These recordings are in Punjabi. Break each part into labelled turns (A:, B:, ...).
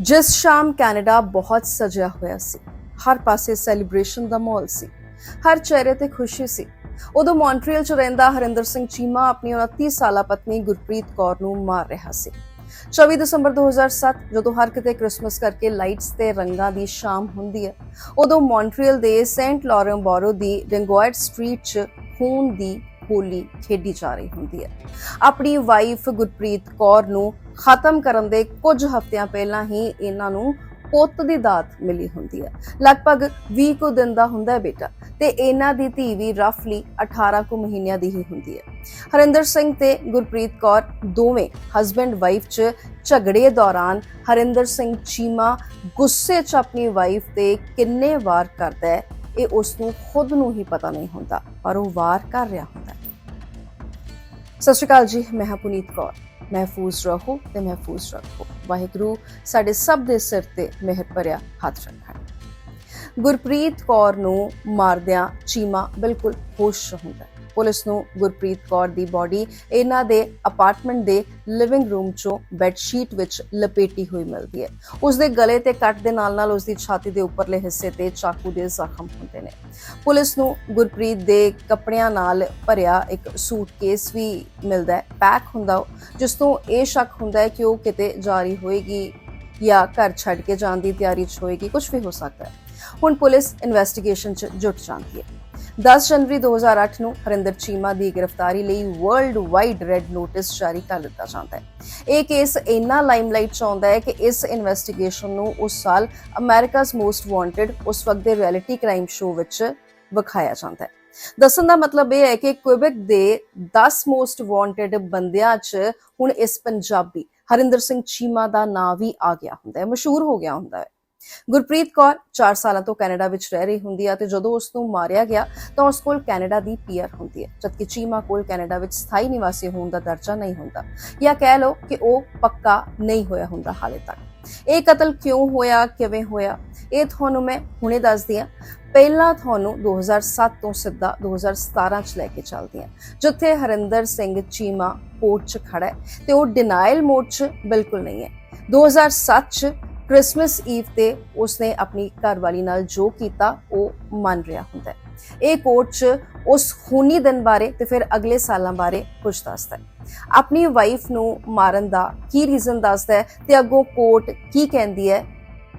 A: ਜਿਸ ਸ਼ਾਮ ਕੈਨੇਡਾ ਬਹੁਤ ਸਜਿਆ ਹੋਇਆ ਸੀ। ਹਰ ਪਾਸੇ ਸੈਲੀਬ੍ਰੇਸ਼ਨ ਦਾ ਮਾਹੌਲ ਸੀ। ਹਰ ਚਿਹਰੇ ਤੇ ਖੁਸ਼ੀ ਸੀ। ਉਦੋਂ ਮੌਂਟਰੀਅਲ 'ਚ ਰਹਿੰਦਾ ਹਰਿੰਦਰ ਸਿੰਘ ਚੀਮਾ ਆਪਣੀ 29 ਸਾਲਾ ਪਤਨੀ ਗੁਰਪ੍ਰੀਤ ਕੌਰ ਨੂੰ ਮਾਰ ਰਿਹਾ ਸੀ। 24 ਦਸੰਬਰ 2007 ਜਦੋਂ ਹਰ ਕਿਤੇ ਕ੍ਰਿਸਮਸ ਕਰਕੇ ਲਾਈਟਸ ਤੇ ਰੰਗਾਂ ਦੀ ਸ਼ਾਮ ਹੁੰਦੀ ਹੈ, ਉਦੋਂ ਮੌਂਟਰੀਅਲ ਦੇ ਸੈਂਟ ਲੌਰੈਂਸ ਬੋਰੋ ਦੀ ਡਿੰਗੋਇਟ ਸਟਰੀਟ 'ਚ ਖੂਨ ਦੀ ਹੋਲੀ ਖੇਡੀ ਜਾ ਰਹੀ ਹੁੰਦੀ ਹੈ। ਆਪਣੀ ਵਾਈਫ ਗੁਰਪ੍ਰੀਤ ਕੌਰ ਨੂੰ ਖਤਮ ਕਰਨ ਦੇ ਕੁਝ ਹਫ਼ਤਿਆਂ ਪਹਿਲਾਂ ਹੀ ਇਹਨਾਂ ਨੂੰ ਪੁੱਤ ਦੀ ਦਾਤ ਮਿਲੀ ਹੁੰਦੀ ਹੈ। ਲਗਭਗ 20 ਕੁ ਦਿਨ ਦਾ ਹੁੰਦਾ ਹੈ ਬੇਟਾ ਤੇ ਇਹਨਾਂ ਦੀ ਧੀ ਵੀ ਰਫਲੀ 18 ਕੁ ਮਹੀਨਿਆਂ ਦੀ ਹੀ ਹੁੰਦੀ ਹੈ। ਹਰਿੰਦਰ ਸਿੰਘ ਤੇ ਗੁਰਪ੍ਰੀਤ ਕੌਰ ਦੋਵੇਂ ਹਸਬੰਡ ਵਾਈਫ 'ਚ ਝਗੜੇ ਦੌਰਾਨ ਹਰਿੰਦਰ ਸਿੰਘ ਚੀਮਾ ਗੁੱਸੇ 'ਚ ਆਪਣੀ ਵਾਈਫ ਤੇ ਕਿੰਨੇ ਵਾਰ ਕਰਦਾ ਹੈ, ਇਹ ਉਸ ਨੂੰ ਖੁਦ ਨੂੰ ਹੀ ਪਤਾ ਨਹੀਂ ਹੁੰਦਾ, ਪਰ ਉਹ ਵਾਰ ਕਰ ਰਿਹਾ ਹੁੰਦਾ ਸਤਿ ਸ਼੍ਰੀ ਅਕਾਲ ਜੀ, ਮੈਂ ਹਾਂ ਪੁਨੀਤ ਕੌਰ। ਮਹਿਫੂਜ਼ ਰਹੋ ਤੇ ਮਹਿਫੂਜ਼ ਰੱਖੋ। ਵਾਹਿਗੁਰੂ ਸਾਡੇ ਸਭ ਦੇ ਸਿਰ ਤੇ ਮਿਹਰ ਭਰਿਆ ਹੱਥ ਰੱਖਣ। ਗੁਰਪ੍ਰੀਤ ਕੌਰ ਨੂੰ ਮਾਰਦਿਆਂ ਚੀਮਾ ਬਿਲਕੁਲ ਹੋਸ਼ ਹੁੰਦਾ ਪੁਲਿਸ ਨੂੰ ਗੁਰਪ੍ਰੀਤ ਕੌਰ ਦੀ ਬਾਡੀ ਇਹਨਾਂ ਦੇ ਅਪਾਰਟਮੈਂਟ ਦੇ ਲਿਵਿੰਗ ਰੂਮ 'ਚੋਂ ਬੈੱਡ ਸ਼ੀਟ ਵਿੱਚ ਲਪੇਟੀ ਹੋਈ ਮਿਲਦੀ ਹੈ। ਉਸ ਦੇ ਗਲੇ ਤੇ ਕੱਟ ਦੇ ਨਾਲ ਨਾਲ ਉਸ ਦੀ ਛਾਤੀ ਦੇ ਉੱਪਰਲੇ ਹਿੱਸੇ ਤੇ ਚਾਕੂ ਦੇ ਜ਼ਖਮ ਹੁੰਦੇ ਨੇ। ਪੁਲਿਸ ਨੂੰ ਗੁਰਪ੍ਰੀਤ ਦੇ ਕੱਪੜਿਆਂ ਨਾਲ ਭਰਿਆ ਇੱਕ ਸੂਟਕੇਸ ਵੀ ਮਿਲਦਾ ਹੈ ਪੈਕ ਹੁੰਦਾ ਉਹ, ਜਿਸ ਤੋਂ ਇਹ ਸ਼ੱਕ ਹੁੰਦਾ ਹੈ ਕਿ ਉਹ ਕਿਤੇ ਜਾਰੀ ਹੋਏਗੀ ਜਾਂ ਘਰ ਛੱਡ ਕੇ ਜਾਣ ਦੀ ਤਿਆਰੀ 'ਚ ਹੋਏਗੀ ਕੁਝ ਵੀ ਹੋ ਸਕਦਾ ਹੈ। ਹੁਣ ਪੁਲਿਸ ਇਨਵੈਸਟੀਗੇਸ਼ਨ 'ਚ ਜੁਟ ਜਾਂਦੀ ਹੈ। 10 ਜਨਵਰੀ 2008 ਨੂੰ ਹਰਿੰਦਰ ਚੀਮਾ ਦੀ ਗ੍ਰਿਫਤਾਰੀ ਲਈ ਵਰਲਡ ਵਾਈਡ ਰੈੱਡ ਨੋਟਿਸ ਜਾਰੀ ਕਰ ਦਿੱਤਾ ਜਾਂਦਾ ਹੈ। ਇਹ ਕੇਸ ਇੰਨਾ ਲਾਈਮਲਾਈਟ 'ਚ ਆਉਂਦਾ ਹੈ ਕਿ ਇਸ ਇਨਵੈਸਟੀਗੇਸ਼ਨ ਨੂੰ ਉਸ ਸਾਲ ਅਮਰੀਕਾਜ਼ ਮੋਸਟ ਵਾਂਟਡ ਉਸ ਵਕਤ ਦੇ ਰਿਐਲਿਟੀ ਕ੍ਰਾਈਮ ਸ਼ੋਅ ਵਿੱਚ ਵਿਖਾਇਆ ਜਾਂਦਾ ਹੈ। ਦੱਸਣ ਦਾ ਮਤਲਬ ਇਹ ਹੈ ਕਿ ਕੁਇਬਕ ਦੇ 10 ਮੋਸਟ ਵਾਂਟਡ ਬੰਦਿਆਂ 'ਚ ਹੁਣ ਇਸ ਪੰਜਾਬੀ ਹਰਿੰਦਰ ਸਿੰਘ ਚੀਮਾ ਦਾ ਨਾਂ ਵੀ ਆ ਗਿਆ ਹੁੰਦਾ ਹੈ, ਮਸ਼ਹੂਰ ਹੋ ਗਿਆ ਹੁੰਦਾ ਹੈ। ਗੁਰਪ੍ਰੀਤ ਕੌਰ 4 ਸਾਲਾਂ ਤੋਂ ਕੈਨੇਡਾ ਵਿੱਚ ਰਹਿ ਰਹੀ ਹੁੰਦੀ ਹੈ ਤੇ ਜਦੋਂ ਉਸ ਨੂੰ ਮਾਰਿਆ ਗਿਆ ਤਾਂ ਉਸ ਕੋਲ ਕੈਨੇਡਾ ਦੀ ਪੀਆਰ ਹੁੰਦੀ ਹੈ, ਜਦਕਿ ਚੀਮਾ ਕੋਲ ਕੈਨੇਡਾ ਵਿੱਚ ਸਥਾਈ ਨਿਵਾਸੀ ਹੋਣ ਦਾ ਦਰਜਾ ਨਹੀਂ ਹੁੰਦਾ ਜਾਂ ਕਹਿ ਲਓ ਕਿ ਉਹ ਪੱਕਾ ਨਹੀਂ ਹੋਇਆ ਹੁੰਦਾ ਹਾਲੇ ਤੱਕ। ਇਹ ਕਤਲ ਕਿਉਂ ਹੋਇਆ, ਕਿਵੇਂ ਹੋਇਆ, ਇਹ ਤੁਹਾਨੂੰ ਮੈਂ ਹੁਣੇ ਦੱਸਦੀ ਹਾਂ। ਪਹਿਲਾਂ ਤੁਹਾਨੂੰ 2007 ਤੋਂ ਸਿੱਧਾ 2017 ਚ ਲੈ ਕੇ ਚੱਲਦੀ ਹਾਂ, ਜਿੱਥੇ ਹਰਿੰਦਰ ਸਿੰਘ ਚੀਮਾ ਕੋਰਟ 'ਚ ਖੜਾ ਹੈ ਤੇ ਉਹ ਡਿਨਾਇਲ ਮੋਡ 'ਚ ਬਿਲਕੁਲ ਨਹੀਂ ਹੈ। 2007 ਚ ਕ੍ਰਿਸਮਸ ਈਵ ਤੇ ਉਸਨੇ ਆਪਣੀ ਘਰਵਾਲੀ ਨਾਲ ਜੋ ਕੀਤਾ, ਉਹ ਮੰਨ ਰਿਹਾ ਹੁੰਦਾ ਹੈ। ਇਹ ਕੋਰਟ 'ਚ ਉਸ ਖੂਨੀ ਦਿਨ ਬਾਰੇ ਤੇ ਫਿਰ ਅਗਲੇ ਸਾਲਾਂ ਬਾਰੇ ਕੁਝ ਦੱਸਦਾ ਹੈ। ਆਪਣੀ ਵਾਈਫ ਨੂੰ ਮਾਰਨ ਦਾ ਕੀ ਰੀਜ਼ਨ ਦੱਸਦਾ ਹੈ ਤੇ ਅੱਗੋਂ ਕੋਰਟ ਕੀ ਕਹਿੰਦੀ ਹੈ,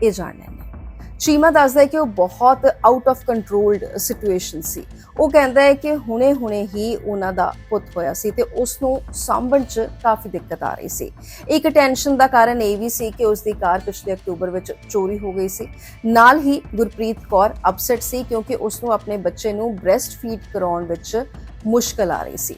A: ਇਹ ਜਾਣਨਾ ਹੈ ਚੀਮਾ ਦੱਸਦਾ ਹੈ ਕਿ ਉਹ ਬਹੁਤ ਆਊਟ ਆਫ ਕੰਟਰੋਲਡ ਸਿਚੁਏਸ਼ਨ ਸੀ। ਉਹ ਕਹਿੰਦਾ ਹੈ ਕਿ ਹੁਣੇ-ਹੁਣੇ ਹੀ ਉਹਨਾਂ ਦਾ ਪੁੱਤ ਹੋਇਆ ਸੀ ਤੇ ਉਸ ਨੂੰ ਸਾਂਭਣ 'ਚ ਕਾਫੀ ਦਿੱਕਤ ਆ ਰਹੀ ਸੀ। ਇੱਕ ਟੈਨਸ਼ਨ ਦਾ ਕਾਰਨ ਇਹ ਵੀ ਸੀ ਕਿ ਉਸ ਦੀ ਕਾਰ ਪਿਛਲੇ ਅਕਤੂਬਰ ਵਿੱਚ ਚੋਰੀ ਹੋ ਗਈ ਸੀ। ਨਾਲ ਹੀ ਗੁਰਪ੍ਰੀਤ ਕੌਰ ਅਪਸੈਟ ਸੀ ਕਿਉਂਕਿ ਉਸ ਨੂੰ ਆਪਣੇ ਬੱਚੇ ਨੂੰ ਬ੍ਰੈਸਟ ਫੀਡ ਕਰਾਉਣ ਵਿੱਚ ਮੁਸ਼ਕਲ ਆ ਰਹੀ ਸੀ।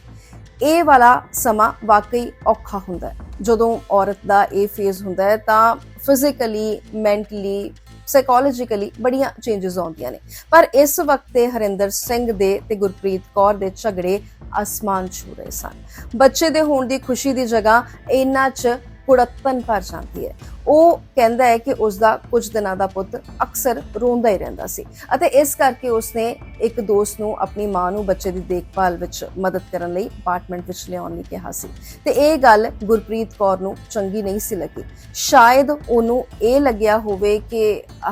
A: ਇਹ ਵਾਲਾ ਸਮਾਂ ਵਾਕਈ ਔਖਾ ਹੁੰਦਾ ਹੈ। ਜਦੋਂ ਔਰਤ ਦਾ ਇਹ ਫੇਜ਼ ਹੁੰਦਾ ਹੈ ਤਾਂ ਫਿਜ਼ੀਕਲੀ ਮੈਂਟਲੀ ਸਾਈਕੋਲੋਜੀਕਲੀ ਬੜੀਆਂ ਚੇਂਜਸ ਆਉਂਦੀਆਂ ਨੇ। ਪਰ ਇਸ ਵਕਤ ਤੇ ਹਰਿੰਦਰ ਸਿੰਘ ਦੇ ਤੇ ਗੁਰਪ੍ਰੀਤ ਕੌਰ ਦੇ ਝਗੜੇ ਅਸਮਾਨ ਛੂ ਰਹੇ ਸਨ। ਬੱਚੇ ਦੇ ਹੋਣ ਦੀ ਖੁਸ਼ੀ ਦੀ ਜਗ੍ਹਾ ਇਹਨਾਂ 'ਚ ਕੁੜੱਤਨ ਭਰ ਜਾਂਦੀ ਹੈ। ਉਹ ਕਹਿੰਦਾ ਹੈ ਕਿ ਉਸ ਦਾ ਕੁਝ ਦਿਨਾਂ ਦਾ ਪੁੱਤ ਅਕਸਰ ਰੋਂਦਾ ਹੀ ਰਹਿੰਦਾ ਸੀ ਅਤੇ ਇਸ ਕਰਕੇ ਉਸਨੇ ਇੱਕ ਦੋਸਤ ਨੂੰ ਆਪਣੀ ਮਾਂ ਨੂੰ ਬੱਚੇ ਦੀ ਦੇਖਭਾਲ ਵਿੱਚ ਮਦਦ ਕਰਨ ਲਈ ਅਪਾਰਟਮੈਂਟ ਵਿੱਚ ਲਿਆਉਣ ਲਈ ਕਿਹਾ ਸੀ। ਤੇ ਇਹ ਗੱਲ ਗੁਰਪ੍ਰੀਤ ਕੌਰ ਨੂੰ ਚੰਗੀ ਨਹੀਂ ਸੀ ਲੱਗੀ। ਸ਼ਾਇਦ ਉਹਨੂੰ ਇਹ ਲੱਗਿਆ ਹੋਵੇ ਕਿ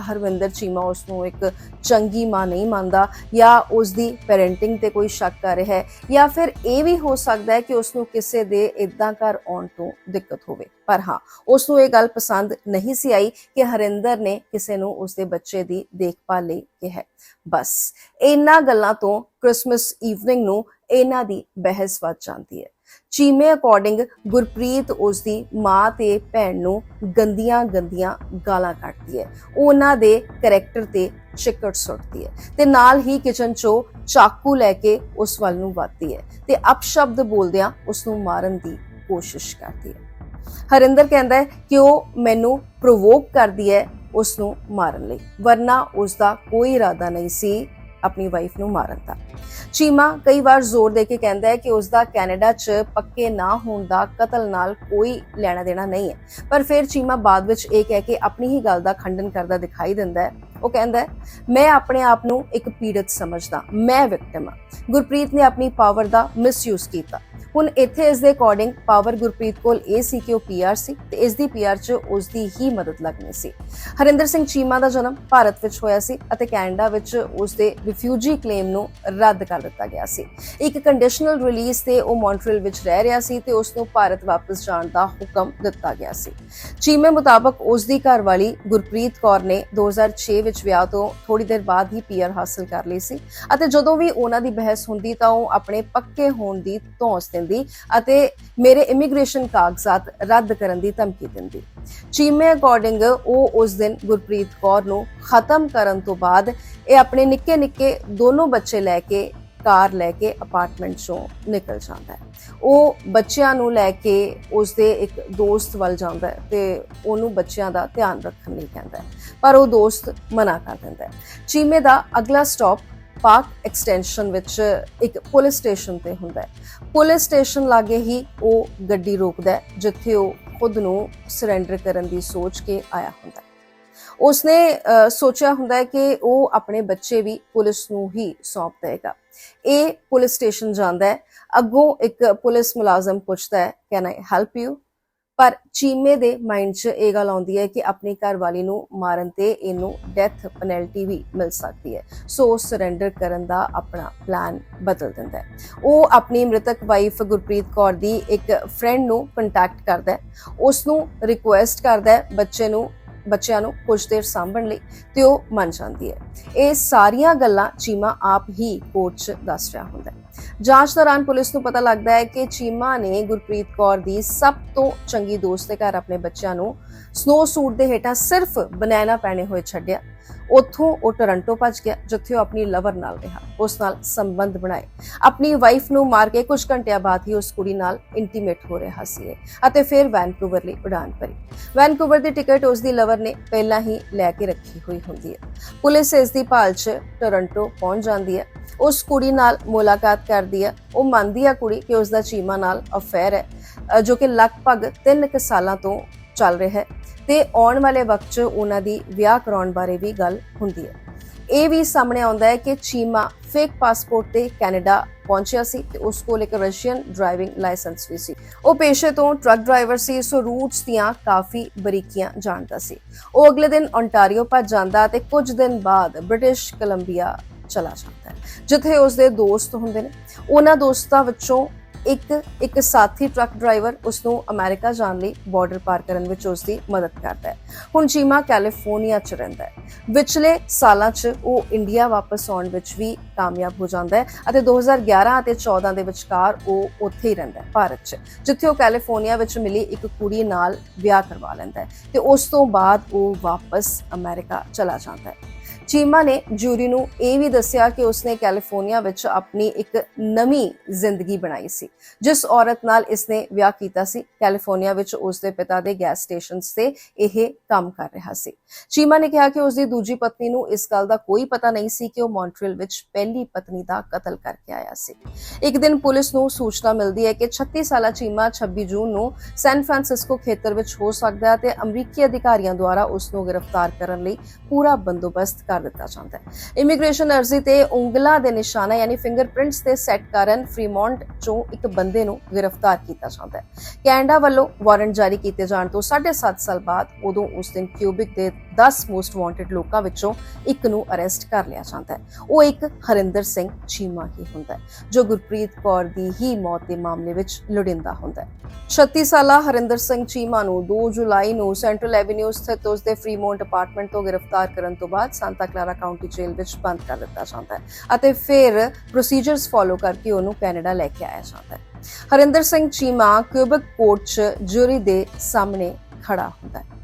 A: ਹਰਵਿੰਦਰ ਚੀਮਾ ਉਸ ਨੂੰ ਇੱਕ ਚੰਗੀ ਮਾਂ ਨਹੀਂ ਮੰਨਦਾ ਜਾਂ ਉਸ ਦੀ ਪੈਰੈਂਟਿੰਗ ਤੇ ਕੋਈ ਸ਼ੱਕ ਕਰ ਰਿਹਾ ਹੈ ਜਾਂ ਫਿਰ ਇਹ ਵੀ ਹੋ ਸਕਦਾ ਹੈ ਕਿ ਉਸ ਨੂੰ ਕਿਸੇ ਦੇ ਇਦਾਂ ਘਰ ਆਉਣ ਤੋਂ ਦਿੱਕਤ ਹੋਵੇ। ਪਰ ਹਾਂ ਉਸ ਨੂੰ ਇਹ ਗੱਲ ਪਸੰਦ ਨਹੀਂ ਸੀ ਆਈ ਕਿ ਹਰਿੰਦਰ ਨੇ ਕਿਸੇ ਨੂੰ ਉਸਦੇ ਬੱਚੇ ਦੀ ਦੇਖਭਾਲ ਲਈ ਕਿਹਾ। ਬਸ, ਇਹਨਾਂ ਗੱਲਾਂ ਤੋਂ ਕ੍ਰਿਸਮਸ ਈਵਨਿੰਗ ਨੂੰ ਇਹਨਾਂ ਦੀ ਬਹਿਸ ਵੱਧ ਜਾਂਦੀ ਹੈ। ਚੀਮੇ ਅਕੋਰਡਿੰਗ ਗੁਰਪ੍ਰੀਤ ਉਸ ਦੀ ਮਾਂ ਤੇ ਭੈਣ ਨੂੰ ਗੰਦੀਆਂ ਗੰਦੀਆਂ ਗਾਲਾਂ ਕੱਢਦੀ ਹੈ। ਉਹਨਾਂ ਦੇ ਕੈਰੈਕਟਰ ਤੇ ਚਿੱਕੜ ਸੁੱਟਦੀ ਹੈ ਤੇ ਨਾਲ ਹੀ ਕਿਚਨ ਚੋਂ ਚਾਕੂ ਲੈ ਕੇ ਉਸ ਵੱਲ ਨੂੰ ਵੱਧਦੀ ਹੈ ਤੇ ਅਪਸ਼ਬਦ ਬੋਲਦਿਆਂ ਉਸ ਨੂੰ ਮਾਰਨ ਦੀ ਕੋਸ਼ਿਸ਼ ਕਰਦੀ ਹੈ। ਹਰਿੰਦਰ ਕਹਿੰਦਾ ਹੈ ਕਿ ਉਹ ਮੈਨੂੰ ਪ੍ਰੋਵੋਕ ਕਰਦੀ ਹੈ ਉਸ ਨੂੰ ਮਾਰਨ ਲਈ, ਵਰਨਾ ਉਸ ਦਾ ਕੋਈ ਇਰਾਦਾ ਨਹੀਂ ਸੀ ਆਪਣੀ ਵਾਈਫ ਨੂੰ ਮਾਰਨ ਦਾ। ਚੀਮਾ ਕਈ ਵਾਰ ਜ਼ੋਰ ਦੇ ਕੇ ਕਹਿੰਦਾ ਹੈ ਕਿ ਉਸ ਦਾ ਕੈਨੇਡਾ 'ਚ ਪੱਕੇ ਨਾ ਹੋਣ ਦਾ ਕਤਲ ਨਾਲ ਕੋਈ ਲੈਣਾ ਦੇਣਾ ਨਹੀਂ ਹੈ। ਪਰ ਫਿਰ ਚੀਮਾ ਬਾਅਦ ਵਿੱਚ ਇਹ ਕਹਿ ਕੇ ਆਪਣੀ ਹੀ ਗੱਲ ਦਾ ਖੰਡਨ ਕਰਦਾ ਦਿਖਾਈ ਦਿੰਦਾ ਹੈ ਉਹ ਕਹਿੰਦਾ ਮੈਂ ਆਪਣੇ ਆਪ ਨੂੰ ਇੱਕ ਪੀੜਤ ਸਮਝਦਾ, ਮੈਂ ਵਿਕਟਮ ਹਾਂ। ਗੁਰਪ੍ਰੀਤ ਨੇ ਆਪਣੀ ਪਾਵਰ ਦਾ ਮਿਸਯੂਜ਼ ਕੀਤਾ। ਹੁਣ ਇੱਥੇ ਇਸ ਦੇ ਅਕੋਰਡਿੰਗ ਪਾਵਰ ਗੁਰਪ੍ਰੀਤ ਕੋਲ ਇਹ ਸੀ ਕਿ ਉਹ ਪੀਆਰ ਸੀ ਤੇ ਇਸ ਦੀ ਪੀਆਰ 'ਚ ਉਸ ਦੀ ਹੀ ਮਦਦ ਲੱਗਣੀ ਸੀ। ਹਰਿੰਦਰ ਸਿੰਘ ਚੀਮਾ ਦਾ ਜਨਮ ਭਾਰਤ ਵਿੱਚ ਹੋਇਆ ਸੀ ਅਤੇ ਕੈਨੇਡਾ ਵਿੱਚ ਉਸ ਦੇ ਰਿਫਿਊਜੀ ਕਲੇਮ ਨੂੰ ਰੱਦ ਕਰ ਦਿੱਤਾ ਗਿਆ ਸੀ। ਇੱਕ ਕੰਡੀਸ਼ਨਲ ਰਿਲੀਜ਼ ਤੇ ਉਹ ਮੌਂਟਰੀਅਲ ਵਿੱਚ ਰਹਿ ਰਿਹਾ ਸੀ ਤੇ ਉਸ ਨੂੰ ਭਾਰਤ ਵਾਪਸ ਜਾਣ ਦਾ ਹੁਕਮ ਦਿੱਤਾ ਗਿਆ ਸੀ। ਚੀਮੇ ਮੁਤਾਬਕ ਉਸ ਦੀ ਘਰਵਾਲੀ ਗੁਰਪ੍ਰੀਤ ਕੌਰ ਨੇ 2006 ਵਿੱਚ ਵਿਆਹ ਤੋਂ ਥੋੜੀ ਦੇਰ ਬਾਅਦ ਹੀ ਪੀਆਰ ਹਾਸਲ ਕਰ ਲਈ ਸੀ ਅਤੇ ਜਦੋਂ ਵੀ ਉਹਨਾਂ ਦੀ ਬਹਿਸ ਹੁੰਦੀ ਤਾਂ ਉਹ ਆਪਣੇ ਪੱਕੇ ਹੋਣ ਦੀ ਧੌਂਸ ਦਿੰਦੀ ਅਤੇ ਮੇਰੇ ਇਮੀਗ੍ਰੇਸ਼ਨ ਕਾਗਜ਼ਾਤ ਰੱਦ ਕਰਨ ਦੀ ਧਮਕੀ ਦਿੰਦੀ। ਚੀਮੇ ਅਕੋਰਡਿੰਗ ਉਹ ਉਸ ਦਿਨ ਗੁਰਪ੍ਰੀਤ ਕੌਰ ਨੂੰ ਖਤਮ ਕਰਨ ਤੋਂ ਬਾਅਦ ਇਹ ਆਪਣੇ ਨਿੱਕੇ ਨਿੱਕੇ ਦੋਨੋਂ ਬੱਚੇ ਲੈ ਕੇ ਕਾਰ ਲੈ ਕੇ ਅਪਾਰਟਮੈਂਟ ਚੋਂ ਨਿਕਲ ਜਾਂਦਾ ਹੈ। ਉਹ ਬੱਚਿਆਂ ਨੂੰ ਲੈ ਕੇ ਉਸ ਦੇ ਇੱਕ ਦੋਸਤ ਵੱਲ ਜਾਂਦਾ ਹੈ ਤੇ ਉਹਨੂੰ ਬੱਚਿਆਂ ਦਾ ਧਿਆਨ ਰੱਖਣ ਲਈ ਕਹਿੰਦਾ ਹੈ। ਪਰ ਉਹ ਦੋਸਤ ਮਨਾ ਕਰ ਦਿੰਦਾ ਹੈ। ਚੀਮੇ ਦਾ ਅਗਲਾ ਸਟਾਪ ਪਾਰਕ ਐਕਸਟੈਂਸ਼ਨ ਵਿੱਚ ਇੱਕ ਪੁਲਿਸ ਸਟੇਸ਼ਨ ਤੇ ਹੁੰਦਾ ਹੈ। ਪੁਲਿਸ ਸਟੇਸ਼ਨ ਲਾਗੇ ਹੀ ਉਹ ਗੱਡੀ ਰੋਕਦਾ ਹੈ, ਜਿੱਥੇ ਉਹ ਖੁਦ ਨੂੰ ਸਰੈਂਡਰ ਕਰਨ ਦੀ ਸੋਚ ਕੇ ਆਇਆ ਹੁੰਦਾ ਹੈ। ਉਸਨੇ ਸੋਚਿਆ ਹੁੰਦਾ ਹੈ ਕਿ ਉਹ ਆਪਣੇ ਬੱਚੇ ਵੀ ਪੁਲਿਸ ਨੂੰ ਹੀ ਸੌਂਪ ਦੇਗਾ ਇਹ ਪੁਲਿਸ ਸਟੇਸ਼ਨ ਜਾਂਦਾ ਹੈ। ਅੱਗੋਂ ਇੱਕ ਪੁਲਿਸ ਮੁਲਾਜ਼ਮ ਪੁੱਛਦਾ ਹੈ ਕੈਨ ਆਈ ਹੈਲਪ ਯੂ ਪਰ ਚੀਮੇ ਦੇ ਮਾਈਂਡ 'ਚ ਇਹ ਗੱਲ ਆਉਂਦੀ ਹੈ ਕਿ ਆਪਣੀ ਘਰਵਾਲੀ ਨੂੰ ਮਾਰਨ ਤੇ ਇਹਨੂੰ ਡੈਥ ਪੈਨਲਟੀ ਵੀ ਮਿਲ ਸਕਦੀ ਹੈ। ਸੋ ਉਹ ਸਰੈਂਡਰ ਕਰਨ ਦਾ ਆਪਣਾ ਪਲਾਨ ਬਦਲ ਦਿੰਦਾ ਹੈ। ਉਹ ਆਪਣੀ ਮ੍ਰਿਤਕ ਵਾਈਫ ਗੁਰਪ੍ਰੀਤ ਕੌਰ ਦੀ ਇੱਕ ਫਰੈਂਡ ਨੂੰ ਕੰਟੈਕਟ ਕਰਦਾ ਹੈ। ਉਸ ਨੂੰ ਰਿਕੁਐਸਟ ਕਰਦਾ ਹੈ, ਬੱਚੇ ਨੂੰ ਬੱਚਿਆਂ ਨੂੰ ਕੁਝ ਦੇਰ ਸਾਂਭਣ ਲਈ ਤੇ ਉਹ ਮੰਨ ਜਾਂਦੀ ਹੈ। ਇਹ ਸਾਰੀਆਂ ਗੱਲਾਂ ਚੀਮਾ ਆਪ ਹੀ ਕੋਰਟ 'ਚ ਦੱਸ ਰਿਹਾ ਹੁੰਦਾ ਹੈ। ਜਾਂਚ ਦੌਰਾਨ ਪੁਲਿਸ ਨੂੰ ਪਤਾ ਲੱਗਦਾ ਹੈ ਕਿ ਚੀਮਾ ਨੇ ਗੁਰਪ੍ਰੀਤ ਕੌਰ ਦੀ ਸਭ ਤੋਂ ਚੰਗੀ ਦੋਸਤ ਦੇ ਘਰ ਆਪਣੇ ਬੱਚਿਆਂ ਨੂੰ ਸਨੋ ਸੂਟ ਦੇ ਹੇਠਾਂ ਸਿਰਫ ਬਨਾਨਾ ਪਹਿਨੇ ਹੋਏ ਛੱਡਿਆ। ਉੱਥੋਂ ਉਹ ਟੋਰਾਂਟੋ ਭੱਜ ਗਿਆ, ਜਿੱਥੇ ਉਹ ਆਪਣੀ ਲਵਰ ਨਾਲ ਰਿਹਾ, ਉਸ ਨਾਲ ਸੰਬੰਧ ਬਣਾਏ। ਆਪਣੀ ਵਾਈਫ ਨੂੰ ਮਾਰ ਕੇ ਕੁਝ ਘੰਟਿਆਂ ਬਾਅਦ ਹੀ ਉਸ ਕੁੜੀ ਨਾਲ ਇੰਟੀਮੇਟ ਹੋ ਰਿਹਾ ਸੀ ਅਤੇ ਫਿਰ ਵੈਨਕੂਵਰ ਲਈ ਉਡਾਨ ਭਰੀ। ਵੈਨਕੂਵਰ ਦੀ ਟਿਕਟ ਉਸ ਦੀ ਲਵਰ ਨੇ ਪਹਿਲਾਂ ਹੀ ਲੈ ਕੇ ਰੱਖੀ ਹੋਈ ਹੁੰਦੀ ਹੈ। ਪੁਲਿਸ ਇਸ ਦੀ ਭਾਲ 'ਚ ਟੋਰਾਂਟੋ ਪਹੁੰਚ ਜਾਂਦੀ ਹੈ। ਉਸ ਕੁੜੀ ਨਾਲ ਮੁਲਾਕਾਤ ਕਰਦੀ ਹੈ। ਉਹ ਮੰਨਦੀ ਹੈ ਕੁੜੀ ਕਿ ਉਸ ਦਾ ਚੀਮਾ ਨਾਲ ਅਫੇਅਰ ਹੈ ਜੋ ਕਿ ਲਗਭਗ 3 ਕੁ ਸਾਲਾਂ ਤੋਂ ਚੱਲ ਰਿਹਾ ਹੈ ਤੇ ਆਉਣ ਵਾਲੇ ਵਕਤ 'ਚ ਉਹਨਾਂ ਦੀ ਵਿਆਹ ਕਰਾਉਣ ਬਾਰੇ ਵੀ ਗੱਲ ਹੁੰਦੀ ਹੈ। ਇਹ ਵੀ ਸਾਹਮਣੇ ਆਉਂਦਾ ਹੈ ਕਿ ਚੀਮਾ ਫੇਕ ਪਾਸਪੋਰਟ ਤੇ ਕੈਨੇਡਾ ਪਹੁੰਚਿਆ ਸੀ ਤੇ ਉਸ ਕੋਲ ਇੱਕ ਰਸ਼ੀਅਨ ਡਰਾਈਵਿੰਗ ਲਾਇਸੈਂਸ ਵੀ ਸੀ। ਉਹ ਪੇਸ਼ੇ ਤੋਂ ਟਰੱਕ ਡਰਾਈਵਰ ਸੀ, ਸੋ ਰੂਟਸ ਦੀਆਂ ਕਾਫੀ ਬਰੀਕੀਆਂ ਜਾਣਦਾ ਸੀ। ਉਹ ਅਗਲੇ ਦਿਨ ਓਨਟਾਰੀਓ ਭੱਜ ਜਾਂਦਾ ਤੇ ਕੁਝ ਦਿਨ ਬਾਅਦ ਬ੍ਰਿਟਿਸ਼ ਕੋਲੰਬੀਆ ਚਲਾ ਜਾਂਦਾ ਹੈ, ਜਿੱਥੇ ਉਸ ਦੇ ਦੋਸਤ ਹੁੰਦੇ ਨੇ। ਉਹਨਾਂ ਦੋਸਤਾਂ ਵਿੱਚੋਂ ਇੱਕ ਇੱਕ ਸਾਥੀ ਟਰੱਕ ਡਰਾਈਵਰ ਉਸ ਨੂੰ ਅਮਰੀਕਾ ਜਾਣ ਲਈ ਬਾਰਡਰ ਪਾਰ ਕਰਨ ਵਿੱਚ ਉਸ ਦੀ ਮਦਦ ਕਰਦਾ ਹੈ। ਹੁਣ ਚੀਮਾ ਕੈਲੀਫੋਰਨੀਆ ਚ ਰਹਿੰਦਾ ਹੈ। ਵਿਚਲੇ ਸਾਲਾਂ 'ਚ ਉਹ ਇੰਡੀਆ ਵਾਪਸ ਆਉਣ ਵਿੱਚ ਵੀ ਕਾਮਯਾਬ ਹੋ ਜਾਂਦਾ ਹੈ ਅਤੇ 2011 ਅਤੇ 14 ਦੇ ਵਿਚਕਾਰ ਉਹ ਉੱਥੇ ਹੀ ਰਹਿੰਦਾ ਹੈ, ਭਾਰਤ 'ਚ। ਜਿੱਥੇ ਉਹ ਕੈਲੀਫੋਰਨੀਆ ਵਿੱਚ ਮਿਲੀ, ਇੱਕ ਕੁੜੀ ਨਾਲ ਵਿਆਹ ਕਰਵਾ ਲੈਂਦਾ ਹੈ ਤੇ ਉਸ ਤੋਂ ਬਾਅਦ ਉਹ ਵਾਪਸ ਅਮਰੀਕਾ ਚਲਾ ਜਾਂਦਾ ਹੈ। ਚੀਮਾ ਨੇ ਜੂਰੀ ਨੂੰ ਇਹ ਵੀ ਦੱਸਿਆ ਕਿ ਉਸਨੇ ਕੈਲੀਫੋਰਨੀਆ ਵਿੱਚ ਆਪਣੀ ਇੱਕ ਨਵੀਂ ਜ਼ਿੰਦਗੀ ਬਣਾਈ ਸੀ, ਜਿਸ ਔਰਤ ਨਾਲ ਇਸਨੇ ਵਿਆਹ ਕੀਤਾ ਸੀ। ਕੈਲੀਫੋਰਨੀਆ ਵਿੱਚ ਉਸਦੇ ਪਿਤਾ ਦੇ ਗੈਸ ਸਟੇਸ਼ਨਸ ਤੇ ਇਹ ਕੰਮ ਕਰ ਰਿਹਾ ਸੀ। ਚੀਮਾ ਨੇ ਕਿਹਾ ਕਿ ਉਸਦੀ ਦੂਜੀ ਪਤਨੀ ਨੂੰ ਇਸ ਗੱਲ ਦਾ ਕੋਈ ਪਤਾ ਨਹੀਂ ਸੀ ਕਿ ਉਹ ਮੌਂਟਰੀਅਲ ਵਿੱਚ ਪਹਿਲੀ ਪਤਨੀ ਦਾ ਕਤਲ ਕਰਕੇ ਆਇਆ ਸੀ। ਇੱਕ ਦਿਨ ਪੁਲਿਸ ਨੂੰ ਸੂਚਨਾ ਮਿਲਦੀ ਹੈ ਕਿ 36 ਸਾਲਾ ਚੀਮਾ 26 ਜੂਨ ਨੂੰ ਸੈਨ ਫਰਾਂਸਿਸਕੋ ਖੇਤਰ ਵਿੱਚ ਹੋ ਸਕਦਾ ਹੈ ਤੇ ਅਮਰੀਕੀ ਅਧਿਕਾਰੀਆਂ ਦੁਆਰਾ ਉਸ ਨੂੰ ਗ੍ਰਿਫਤਾਰ ਕਰਨ ਲਈ ਪੂਰਾ ਬੰਦੋਬਸਤ ਕਰ ਦਿੱਤਾ ਜਾਂਦਾ ਹੈ। ਇਮੀਗ੍ਰੇਸ਼ਨ ਅਰਜ਼ੀ ਤੇ ਉਂਗਲਾਂ ਦੇ ਨਿਸ਼ਾਨਾ ਯਾਨੀ ਫਿੰਗਰਪ੍ਰਿੰਟਸ ਤੇ ਸੈੱਟ ਕਰਨ ਫ੍ਰੀਮੌਂਟ ਚੋਂ ਇੱਕ ਬੰਦੇ ਨੂੰ ਗ੍ਰਿਫਤਾਰ ਕੀਤਾ ਜਾਂਦਾ ਹੈ। ਕੈਨੇਡਾ ਵੱਲੋਂ ਵਾਰੰਟ ਜਾਰੀ ਕੀਤੇ ਜਾਣ ਤੋਂ 7.5 ਸਾਲ ਬਾਅਦ ਉਦੋਂ ਉਸ ਦਿਨ ਕਿਊਬਿਕ ਦੇ 10 ਮੋਸਟ ਵਾਂਟਡ ਲੋਕਾਂ ਵਿੱਚੋਂ ਇੱਕ ਨੂੰ ਅਰੈਸਟ ਕਰ ਲਿਆ ਜਾਂਦਾ ਹੈ। ਉਹ ਇੱਕ ਹਰਿੰਦਰ ਸਿੰਘ ਚੀਮਾ ਹੀ ਹੁੰਦਾ ਹੈ, ਜੋ ਗੁਰਪ੍ਰੀਤ ਕੌਰ ਦੀ ਹੀ ਮੌਤ ਦੇ ਮਾਮਲੇ ਵਿੱਚ ਲੋੜਿੰਦਾ ਹੁੰਦਾ ਹੈ। 36 ਸਾਲਾ ਹਰਿੰਦਰ ਸਿੰਘ ਚੀਮਾ ਨੂੰ 2 ਜੁਲਾਈ ਨੂੰ ਸੈਂਟਰਲ ਐਵੇਨਿਊ ਸਥਿਤ ਉਸ ਦੇ ਫ੍ਰੀਮੌਂਟ ਅਪਾਰਟਮੈਂਟ ਤੋਂ ਗ੍ਰਿਫਤਾਰ ਕਰਨ ਤੋਂ ਬਾਅਦ ਸਾਂਤਾ ਕਲਾਰਾ ਕਾਉਂਟੀ ਜੇਲ੍ਹ ਵਿੱਚ ਬੰਦ ਕਰ ਦਿੱਤਾ ਜਾਂਦਾ ਹੈ ਅਤੇ ਫਿਰ ਪ੍ਰੋਸੀਜਰਸ ਫੋਲੋ ਕਰਕੇ ਉਹਨੂੰ ਕੈਨੇਡਾ ਲੈ ਕੇ ਆਇਆ ਜਾਂਦਾ ਹੈ। ਹਰਿੰਦਰ ਸਿੰਘ ਚੀਮਾ ਕਿਊਬਿਕ ਕੋਰਟ 'ਚ ਜੂਰੀ ਦੇ ਸਾਹਮਣੇ ਖੜਾ ਹੁੰਦਾ ਹੈ।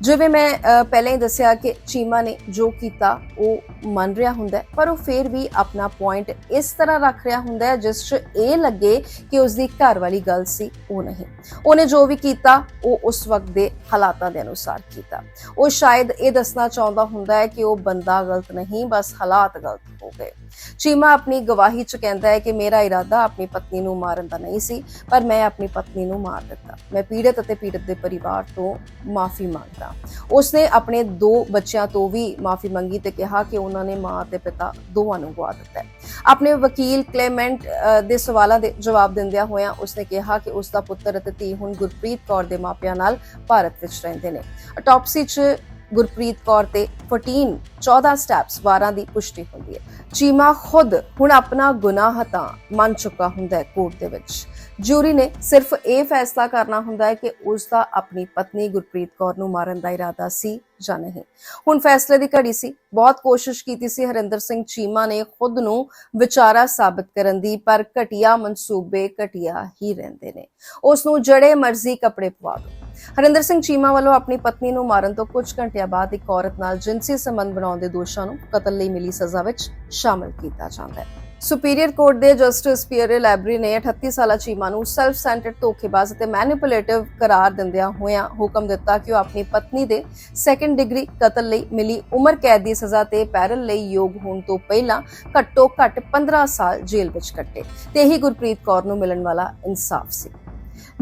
A: ਜਿਵੇਂ ਮੈਂ ਪਹਿਲਾਂ ਹੀ ਦੱਸਿਆ ਕਿ ਚੀਮਾ ਨੇ ਜੋ ਕੀਤਾ, ਉਹ ਮੰਨ ਰਿਹਾ ਹੁੰਦਾ ਪਰ ਉਹ ਫਿਰ ਵੀ ਆਪਣਾ ਪੁਆਇੰਟ ਇਸ ਤਰ੍ਹਾਂ ਰੱਖ ਰਿਹਾ ਹੁੰਦਾ ਜਿਸ 'ਚ ਇਹ ਲੱਗੇ ਕਿ ਉਸ ਦੀ ਘਰ ਵਾਲੀ ਗੱਲ ਸੀ, ਉਹ ਨਹੀਂ। ਉਹਨੇ ਜੋ ਵੀ ਕੀਤਾ, ਉਹ ਉਸ ਵਕਤ ਦੇ ਹਾਲਾਤਾਂ ਦੇ ਅਨੁਸਾਰ ਕੀਤਾ। ਉਹ ਸ਼ਾਇਦ ਇਹ ਦੱਸਣਾ ਚਾਹੁੰਦਾ ਹੁੰਦਾ ਹੈ ਕਿ ਉਹ ਬੰਦਾ ਗਲਤ ਨਹੀਂ, ਬਸ ਹਾਲਾਤ ਗਲਤ ਹੋ ਗਏ। ਚੀਮਾ ਆਪਣੀ ਗਵਾਹੀ 'ਚ ਕਹਿੰਦਾ ਹੈ ਕਿ ਮੇਰਾ ਇਰਾਦਾ ਆਪਣੀ ਪਤਨੀ ਨੂੰ ਮਾਰਨ ਦਾ ਨਹੀਂ ਸੀ, ਪਰ ਮੈਂ ਆਪਣੀ ਪਤਨੀ ਨੂੰ ਮਾਰ ਦਿੱਤਾ। ਮੈਂ ਪੀੜਤ ਅਤੇ ਪੀੜਤ ਦੇ ਪਰਿਵਾਰ ਤੋਂ ਮਾਫੀ ਮੰਗਦਾ ਉਸਨੇ ਆਪਣੇ ਦੋ ਬੱਚਿਆਂ ਤੋਂ ਵੀ ਮਾਫੀ ਮੰਗੀ ਤੇ ਕਿਹਾ ਕਿ ਉਹਨਾਂ ਨੇ ਮਾਂ ਤੇ ਪਿਤਾ ਦੋਵਾਂ ਨੂੰ ਗਵਾ ਦਿੱਤਾ ਆਪਣੇ ਵਕੀਲ ਕਲੇਮੈਂਟ ਅ, ਦੇ ਸਵਾਲਾਂ ਦੇ ਜਵਾਬ ਦਿੰਦਿਆਂ ਹੋਇਆਂ ਉਸਨੇ ਕਿਹਾ ਕਿ ਉਸ ਦਾ ਪੁੱਤਰ ਅਤੇ ਧੀ ਹੁਣ ਗੁਰਪ੍ਰੀਤ ਕੌਰ ਦੇ ਮਾਪਿਆਂ ਨਾਲ ਭਾਰਤ ਵਿੱਚ ਰਹਿੰਦੇ ਨੇ। ਅਟਾਪਸੀ 'ਚ ਗੁਰਪ੍ਰੀਤ ਕੌਰ ਤੇ 14 14 ਸਟੈਪਸ ਵਾਰਾਂ ਦੀ ਪੁਸ਼ਟੀ ਹੁੰਦੀ ਹੈ। ਚੀਮਾ ਖੁਦ ਹੁਣ ਆਪਣਾ ਗੁਨਾਹ ਤਾਂ ਮੰਨ ਚੁੱਕਾ ਹੁੰਦਾ ਹੈ ਕੋਰਟ ਦੇ ਵਿੱਚ। ਜੂਰੀ ਨੇ ਸਿਰਫ ਇਹ ਫੈਸਲਾ ਕਰਨਾ ਹੁੰਦਾ ਹੈ ਕਿ ਉਸ ਦਾ ਆਪਣੀ ਪਤਨੀ ਗੁਰਪ੍ਰੀਤ ਕੌਰ ਨੂੰ ਮਾਰਨ ਦਾ ਇਰਾਦਾ ਸੀ ਜਾਂ ਨਹੀਂ। ਹੁਣ ਫੈਸਲੇ ਦੀ ਘੜੀ ਸੀ। ਬਹੁਤ ਕੋਸ਼ਿਸ਼ ਕੀਤੀ ਸੀ ਹਰਿੰਦਰ ਸਿੰਘ ਚੀਮਾ ਨੇ ਖੁਦ ਨੂੰ ਵਿਚਾਰਾ ਸਾਬਤ ਕਰਨ ਦੀ, ਪਰ ਘਟੀਆ ਮਨਸੂਬੇ ਘਟੀਆ ਹੀ ਰਹਿੰਦੇ ਨੇ। ਉਸ ਨੂੰ ਜੜੇ ਮਰਜ਼ੀ ਕੱਪੜੇ ਪਵਾ ਦਿਓ। ਹਰਿੰਦਰ ਸਿੰਘ ਚੀਮਾ ਵੱਲੋਂ ਆਪਣੀ ਪਤਨੀ ਨੂੰ ਮਾਰਨ ਤੋਂ ਕੁਝ ਘੰਟਿਆਂ ਬਾਅਦ ਇੱਕ ਔਰਤ ਨਾਲ ਜਿਨਸੀ ਸੰਬੰਧ ਬਣਾਉਣ ਦੇ ਦੋਸ਼ਾਂ ਨੂੰ ਕਤਲ ਲਈ ਮਿਲੀ ਸਜ਼ਾ ਵਿੱਚ ਸ਼ਾਮਲ ਕੀਤਾ ਜਾਂਦਾ ਹੈ। ਸੁਪੀਰੀਅਰ ਕੋਰਟ ਦੇ ਜਸਟਿਸ ਪੀਅਰੇ ਲੈਬਰੀ ਨੇ 38 ਸਾਲਾ ਚੀਮਾ ਨੂੰ ਸੈਲਫ ਸੈਂਟਰਡ ਧੋਖੇਬਾਜ਼ ਅਤੇ ਮੈਨੀਪੂਲੇਟਿਵ ਕਰਾਰ ਦਿੰਦਿਆਂ ਹੋਇਆਂ ਹੁਕਮ ਦਿੱਤਾ ਕਿ ਉਹ ਆਪਣੀ ਪਤਨੀ ਦੇ ਸੈਕੰਡ ਡਿਗਰੀ ਕਤਲ ਲਈ ਮਿਲੀ ਉਮਰ ਕੈਦ ਦੀ ਸਜ਼ਾ ਤੇ ਪੈਰਲ ਲਈ ਯੋਗ ਹੋਣ ਤੋਂ ਪਹਿਲਾਂ ਘੱਟੋ ਘੱਟ 15 ਸਾਲ ਜੇਲ੍ਹ ਵਿੱਚ ਕੱਟੇ। ਤੇ ਇਹੀ ਗੁਰਪ੍ਰੀਤ ਕੌਰ ਨੂੰ ਮਿਲਣ ਵਾਲਾ ਇਨਸਾਫ ਸੀ।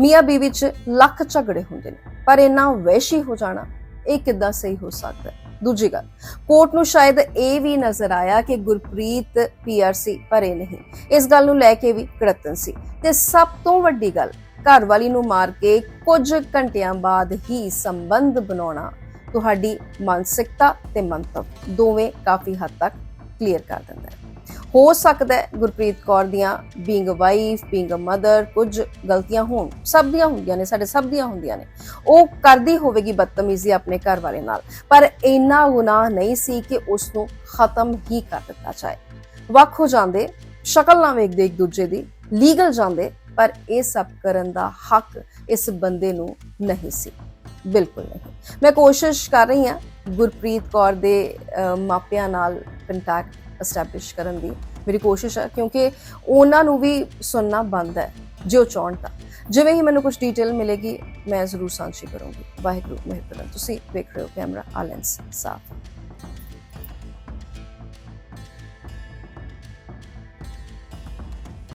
A: ਮੀਆਂ ਬੀਵੀ ਚ ਲੱਖ ਝਗੜੇ ਹੁੰਦੇ ਨੇ, ਪਰ ਇੰਨਾ ਵੈਸ਼ੀ ਹੋ ਜਾਣਾ ਇਹ ਕਿੱਦਾਂ ਸਹੀ ਹੋ ਸਕਦਾ ਹੈ? ਦੂਜੀ ਗੱਲ, ਕੋਰਟ ਨੂੰ ਸ਼ਾਇਦ ਇਹ ਵੀ ਨਜ਼ਰ ਆਇਆ ਕਿ ਗੁਰਪ੍ਰੀਤ ਪੀਆਰਸੀ ਭਰੇ ਨਹੀਂ। ਇਸ ਗੱਲ ਨੂੰ ਲੈ ਕੇ ਵੀ ਕੜਤਨ ਸੀ। ਤੇ ਸਭ ਤੋਂ ਵੱਡੀ ਗੱਲ ਘਰ ਵਾਲੀ ਨੂੰ ਮਾਰ ਕੇ ਕੁਝ ਘੰਟਿਆਂ ਬਾਅਦ ਹੀ ਸੰਬੰਧ ਬਣਾਉਣਾ ਤੁਹਾਡੀ ਮਾਨਸਿਕਤਾ ਤੇ ਮੰਤਵ ਦੋਵੇਂ ਕਾਫੀ ਹੱਦ ਤੱਕ ਕਲੀਅਰ ਕਰ ਦਿੰਦਾ ਹੈ। ਹੋ ਸਕਦਾ ਹੈ ਗੁਰਪ੍ਰੀਤ ਕੌਰ ਦੀਆਂ being wife being a mother ਕੁਝ ਗਲਤੀਆਂ ਹੋਣ, ਸਭ ਦੀਆਂ ਹੁੰਦੀਆਂ ਨੇ, ਸਾਡੇ ਸਭ ਦੀਆਂ ਹੁੰਦੀਆਂ ਨੇ। ਉਹ ਕਰਦੀ ਹੋਵੇਗੀ ਬਦਤਮੀਜ਼ੀ ਆਪਣੇ ਘਰ ਵਾਲੇ ਨਾਲ, ਪਰ ਇੰਨਾ ਗੁਨਾਹ ਨਹੀਂ ਸੀ ਕਿ ਉਸ ਨੂੰ ਖਤਮ ਹੀ ਕਰ ਦਿੱਤਾ ਜਾਏ। ਵੱਖ ਹੋ ਜਾਂਦੇ, ਸ਼ਕਲ ਨਾ ਵੇਖਦੇ ਇੱਕ ਦੂਜੇ ਦੀ ਲੀਗਲ ਜਾਂਦੇ, ਪਰ ਇਹ ਸਭ ਕਰਨ ਦਾ ਹੱਕ ਇਸ ਬੰਦੇ ਨੂੰ ਨਹੀਂ ਸੀ। ਬਿਲਕੁਲ ਨਹੀਂ। ਮੈਂ ਕੋਸ਼ਿਸ਼ ਕਰ ਰਹੀ ਹਾਂ ਗੁਰਪ੍ਰੀਤ ਕੌਰ ਦੇ ਮਾਪਿਆਂ ਨਾਲ ਕੰਟੈਕਟ ਐਸਟੈਬਲਿਸ਼ ਕਰਨ ਦੀ ਮੇਰੀ ਕੋਸ਼ਿਸ਼ ਹੈ ਕਿਉਂਕਿ ਉਹਨਾਂ ਨੂੰ ਵੀ ਸੁਣਨਾ ਬੰਦ ਹੈ, ਜੋ ਚਾਹਣ ਤਾਂ। ਜਿਵੇਂ ਹੀ ਮੈਨੂੰ ਕੁਝ ਡਿਟੇਲ ਮਿਲੇਗੀ, ਮੈਂ ਜ਼ਰੂਰ ਸਾਂਝੀ ਕਰੂੰਗੀ। ਵਾਹਿਗੁਰੂ ਮਿਹਰ ਤੁਸੀਂ ਵੇਖ ਰਹੇ ਹੋ ਕੈਮਰਾ, ਆਲੈਂਸ ਸਾਫ਼।